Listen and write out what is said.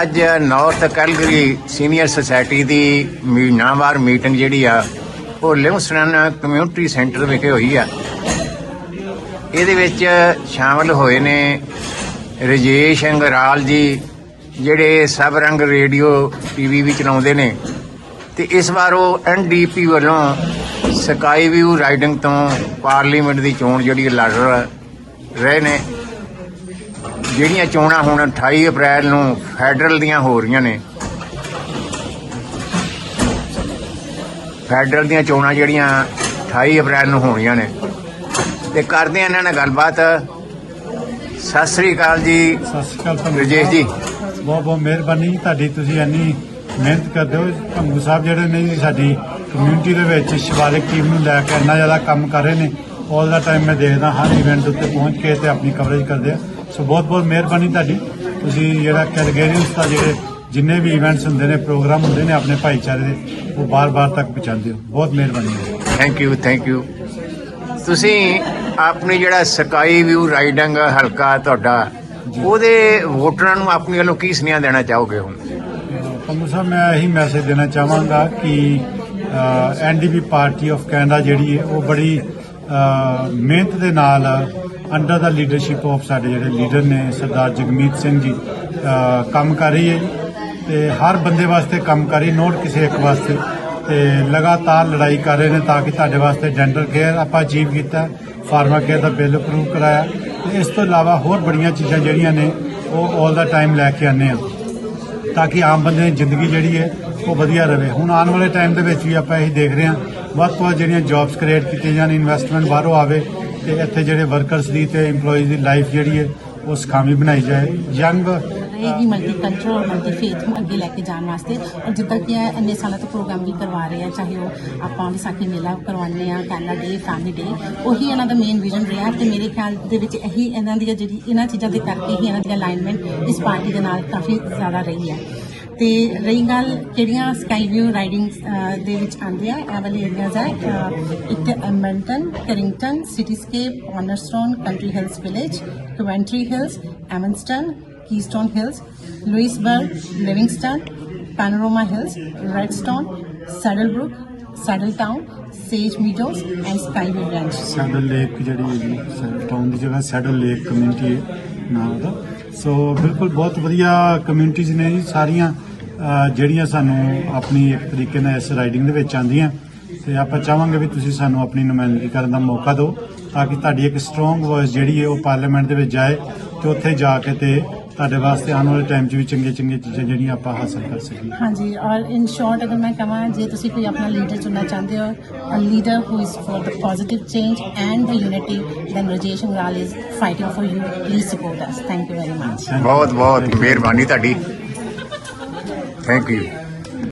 ਅੱਜ north Calgary senior society ਦੀ ਮਹੀਨਾਵਾਰ ਮੀਟਿੰਗ ਜਿਹੜੀ ਆ, ਉਹ ਲਿਵਸਟਨ ਕਮਿਊਨਿਟੀ ਸੈਂਟਰ ਵਿਖੇ ਹੋਈ ਆ। ਇਹਦੇ ਵਿੱਚ ਸ਼ਾਮਲ ਹੋਏ ਨੇ ਰਜੇਸ਼ ਅੰਗਰਾਲ ਜੀ, ਜਿਹੜੇ ਸਬ ਰੰਗ ਰੇਡੀਓ ਟੀਵੀ ਵੀ ਚਲਾਉਂਦੇ ਨੇ। ਤੇ ਇਸ ਵਾਰ ਉਹ ਐਨਡੀਪੀ ਵੱਲੋਂ ਸਕਾਈ ਵਿਊ ਰਾਈਡਿੰਗ ਤੋਂ ਪਾਰਲੀਮੈਂਟ ਦੀ ਚੋਣ ਜਿਹੜੀ ਲੜ ਰਹੇ ਨੇ। ਜਿਹੜੀਆਂ ਚੋਣਾਂ ਹੁਣ 28 ਅਪ੍ਰੈਲ ਨੂੰ ਫੈਡਰਲ ਦੀਆਂ ਹੋ ਰਹੀਆਂ ਨੇ ਫੈਡਰਲ ਦੀਆਂ ਚੋਣਾਂ ਜਿਹੜੀਆਂ 28 ਅਪ੍ਰੈਲ ਨੂੰ ਹੋਣੀਆਂ ਨੇ। ਤੇ ਕਰਦੇ ਆ ਇਹਨਾਂ ਨਾਲ ਗੱਲਬਾਤ। ਸਤਿ ਸ੍ਰੀ ਅਕਾਲ ਜੀ। ਸਤਿ ਸ਼੍ਰੀ ਅਕਾਲ ਰਜੇਸ਼ ਜੀ। ਬਹੁਤ ਬਹੁਤ ਮਿਹਰਬਾਨੀ ਜੀ ਤੁਹਾਡੀ ਤੁਸੀਂ ਇੰਨੀ ਮਿਹਨਤ ਕਰਦੇ ਹੋ। ਭੰਗੂ ਸਾਹਿਬ ਜਿਹੜੇ ਨੇ ਜੀ ਸਾਡੀ ਕਮਿਊਨਿਟੀ ਦੇ ਵਿੱਚ ਸ਼ਿਵਾਲਿਕ ਟੀਮ ਨੂੰ ਲੈ ਕੇ ਇੰਨਾ ਜ਼ਿਆਦਾ ਕੰਮ ਕਰ ਰਹੇ ਨੇ। ਆਲ ਦਾ ਟਾਈਮ ਮੈਂ ਦੇਖਦਾ ਹਰ ਇਵੈਂਟ ਉੱਤੇ ਪਹੁੰਚ ਕੇ ਤੇ ਆਪਣੀ ਕਵਰੇਜ ਕਰਦੇ ਆ। ਸੋ ਬਹੁਤ ਬਹੁਤ ਮਿਹਰਬਾਨੀ ਤੁਹਾਡੀ। ਤੁਸੀਂ ਜਿਹੜਾ ਕੈਲਗੇਰੀਅਨਸ ਦਾ ਜਿਹੜੇ ਜਿੰਨੇ ਵੀ ਇਵੈਂਟਸ ਹੁੰਦੇ ਨੇ ਪ੍ਰੋਗਰਾਮ ਹੁੰਦੇ ਨੇ ਆਪਣੇ ਭਾਈਚਾਰੇ ਦੇ ਉਹ ਬਾਰ-ਬਾਰ ਤੱਕ ਪਹੁੰਚਾਉਂਦੇ ਹੋ। ਬਹੁਤ ਮਿਹਰਬਾਨੀ ਥੈਂਕ ਯੂ ਥੈਂਕ ਯੂ ਤੁਸੀਂ ਆਪਣੀ ਜਿਹੜਾ ਸਕਾਈ ਵਿਊ ਰਾਈਡਿੰਗ ਹਲਕਾ ਤੁਹਾਡਾ ਉਹਦੇ ਵੋਟਰਾਂ ਨੂੰ ਆਪਣੀ ਵੱਲੋਂ ਕੀ ਸੁਨੇਹਾ ਦੇਣਾ ਚਾਹੋਗੇ ਹੁਣ? ਪੰਗੂ ਸਾਹਿਬ ਮੈਂ ਇਹੀ ਮੈਸੇਜ ਦੇਣਾ ਚਾਹਾਂਗਾ ਕਿ ਐਨਡੀਪੀ ਪਾਰਟੀ ਆਫ ਕੈਨੇਡਾ ਜਿਹੜੀ ਹੈ ਉਹ ਬੜੀ ਮਿਹਨਤ ਦੇ ਨਾਲ ਅੰਡਰ ਦਾ ਲੀਡਰਸ਼ਿਪ ਆਫ ਸਾਡੇ ਜਿਹੜੇ ਲੀਡਰ ਨੇ ਸਰਦਾਰ ਜਗਮੀਤ ਸਿੰਘ ਜੀ ਕੰਮ ਕਰ ਰਹੀ ਹੈ ਜੀ। ਤੇ ਹਰ ਬੰਦੇ ਵਾਸਤੇ ਕੰਮ ਕਰ ਰਹੀ ਨੋਟ ਕਿਸੇ ਇੱਕ ਵਾਸਤੇ। ਤੇ ਲਗਾਤਾਰ ਲੜਾਈ ਕਰ ਰਹੇ ਨੇ ਤਾਂ ਕਿ ਤੁਹਾਡੇ ਵਾਸਤੇ ਡੈਂਟਲ ਕੇਅਰ ਆਪਾਂ ਅਚੀਵ ਕੀਤਾ ਫਾਰਮਾ ਕੇਅਰ ਦਾ ਬਿੱਲ ਅਪਰੂਵ ਕਰਾਇਆ। ਤੇ ਇਸ ਤੋਂ ਇਲਾਵਾ ਹੋਰ ਬੜੀਆਂ ਚੀਜ਼ਾਂ ਜਿਹੜੀਆਂ ਨੇ, ਉਹ ਆਲ ਦਾ ਟਾਈਮ ਲੈ ਕੇ ਆਨੇ ਆ ਤਾਂ ਕਿ ਆਮ ਬੰਦੇ ਦੀ ਜ਼ਿੰਦਗੀ ਜਿਹੜੀ ਹੈ, ਉਹ ਵਧੀਆ ਰਹੇ ਹੁਣ ਆਉਣ ਵਾਲੇ ਟਾਈਮ ਦੇ ਵਿੱਚ ਵੀ ਆਪਾਂ ਇਹੀ ਦੇਖ ਰਹੇ ਹਾਂ, ਵੱਧ ਤੋਂ ਵੱਧ ਜਿਹੜੀਆਂ ਜੌਬਸ ਕ੍ਰੀਏਟ ਕੀਤੀਆਂ ਜਾਣ ਇਨਵੈਸਟਮੈਂਟ ਬਾਹਰੋਂ ਆਵੇ ਤੇ ਇੱਥੇ ਜਿਹੜੇ ਵਰਕਰਸ ਦੀ ਤੇ EMPLOYEES ਦੀ ਲਾਈਫ ਜਿਹੜੀ ਹੈ, ਉਹ ਸਖਾਮੀ ਬਣਾਈ ਜਾਏ। ਯੰਗ ਰਹੇਗੀ ਮਲਟੀਕਲਚਰਲ ਔਰ ਮਲਟੀਫੇਥ ਨੂੰ ਅੱਗੇ ਲੈ ਕੇ ਜਾਣ ਵਾਸਤੇ ਔਰ ਜਿੱਦਾਂ ਕਿ ਇਹ ਇੰਨੇ ਸਾਲਾਂ ਤੋਂ ਪ੍ਰੋਗਰਾਮ ਵੀ ਕਰਵਾ ਰਹੇ ਆ, ਚਾਹੇ ਉਹ ਆਪਾਂ ਵਿਸਾਖੀ ਮੇਲਾ ਕਰਵਾਉਂਦੇ ਆ ਕੈਨੇਡਾ ਡੇ ਫੈਮਿਲੀ ਡੇ ਉਹੀ ਇਹਨਾਂ ਦਾ ਮੇਨ ਵਿਜ਼ਨ ਰਿਹਾ ਤੇ ਮੇਰੇ ਖਿਆਲ ਦੇ ਵਿੱਚ ਇਹੀ ਇਹਨਾਂ ਦੀ ਜਿਹੜੀ ਇਹਨਾਂ ਚੀਜ਼ਾਂ ਦੇ ਕਰਕੇ ਹੀ ਇਹਨਾਂ ਦੀ ਅਲਾਈਨਮੈਂਟ ਇਸ ਪਾਰਟੀ ਦੇ ਨਾਲ ਕਾਫੀ ਜ਼ਿਆਦਾ ਰਹੀ ਹੈ। ਤੇ ਰਹੀ ਗੱਲ ਕਿਹੜੀਆਂ ਸਕਾਈ ਵਿਊ ਰਾਈਡਿੰਗ ਦੇ ਵਿੱਚ ਆਉਂਦੇ ਆ? ਇਹ ਵਾਲੇ ਏਰੀਆਜ਼ ਹੈ ਇੱਕ ਤੇ Carrington Cityscape Cornerstone Country Hills Village Coventry Hills Evanston Keystone Hills Lewisburg Livingston Panorama Hills Redstone Saddlebrook Saddletown Sage Meadows and Skyview Ranch Saddle Lake ਜਿਹੜੀ ਹੈਗੀ ਟਾਊਨ ਦੀ ਜਗ੍ਹਾ ਸੈਡਲ ਲੇਕ ਕਮਿਊਨਿਟੀ ਹੈ ਨਾਮ ਉਹਦਾ। ਸੋ ਬਿਲਕੁਲ ਬਹੁਤ ਵਧੀਆ ਕਮਿਊਨਿਟੀਜ਼ ਨੇ ਜੀ, ਸਾਰੀਆਂ ਜਿਹੜੀਆਂ ਸਾਨੂੰ ਆਪਣੀ ਇੱਕ ਤਰੀਕੇ ਨਾਲ ਇਸ ਰਾਈਡਿੰਗ ਦੇ ਵਿੱਚ ਆਂਦੀਆਂ ਤੇ ਆਪਾਂ ਚਾਹਾਂਗੇ ਵੀ ਤੁਸੀਂ ਸਾਨੂੰ ਆਪਣੀ ਨੁਮਾਇੰਦਗੀ ਕਰਨ ਦਾ ਮੌਕਾ ਦਿਓ, ਤਾਂ ਕਿ ਤੁਹਾਡੀ ਇੱਕ ਸਟਰੋਂਗ ਵੌਇਸ ਜਿਹੜੀ ਹੈ ਉਹ ਪਾਰਲੀਮੈਂਟ ਦੇ ਵਿੱਚ ਜਾਏ ਤੇ ਉੱਥੇ ਜਾ ਕੇ ਤੇ ਤੁਹਾਡੇ ਵਾਸਤੇ ਆਉਣ ਵਾਲੇ ਟਾਈਮ 'ਚ ਵੀ ਚੰਗੇ ਚੰਗੇ ਚੀਜ਼ਾਂ ਜਿਹੜੀਆਂ ਆਪਾਂ ਹਾਸਲ ਕਰ ਸਕੀਏ। ਹਾਂਜੀ ਔਰ ਇਨ ਸ਼ਾਰਟ ਅਗਰ ਮੈਂ ਕਹਾਂ ਜੇ ਤੁਸੀਂ ਕੋਈ ਆਪਣਾ ਲੀਡਰ ਚੁਣਨਾ ਚਾਹੁੰਦੇ ਹੋ a leader who is for the positive change and the unity then Rajesh Angral is fighting for you please support us thank you very much ਬਹੁਤ ਬਹੁਤ ਮਿਹਰਬਾਨੀ ਤੁਹਾਡੀ। Thank you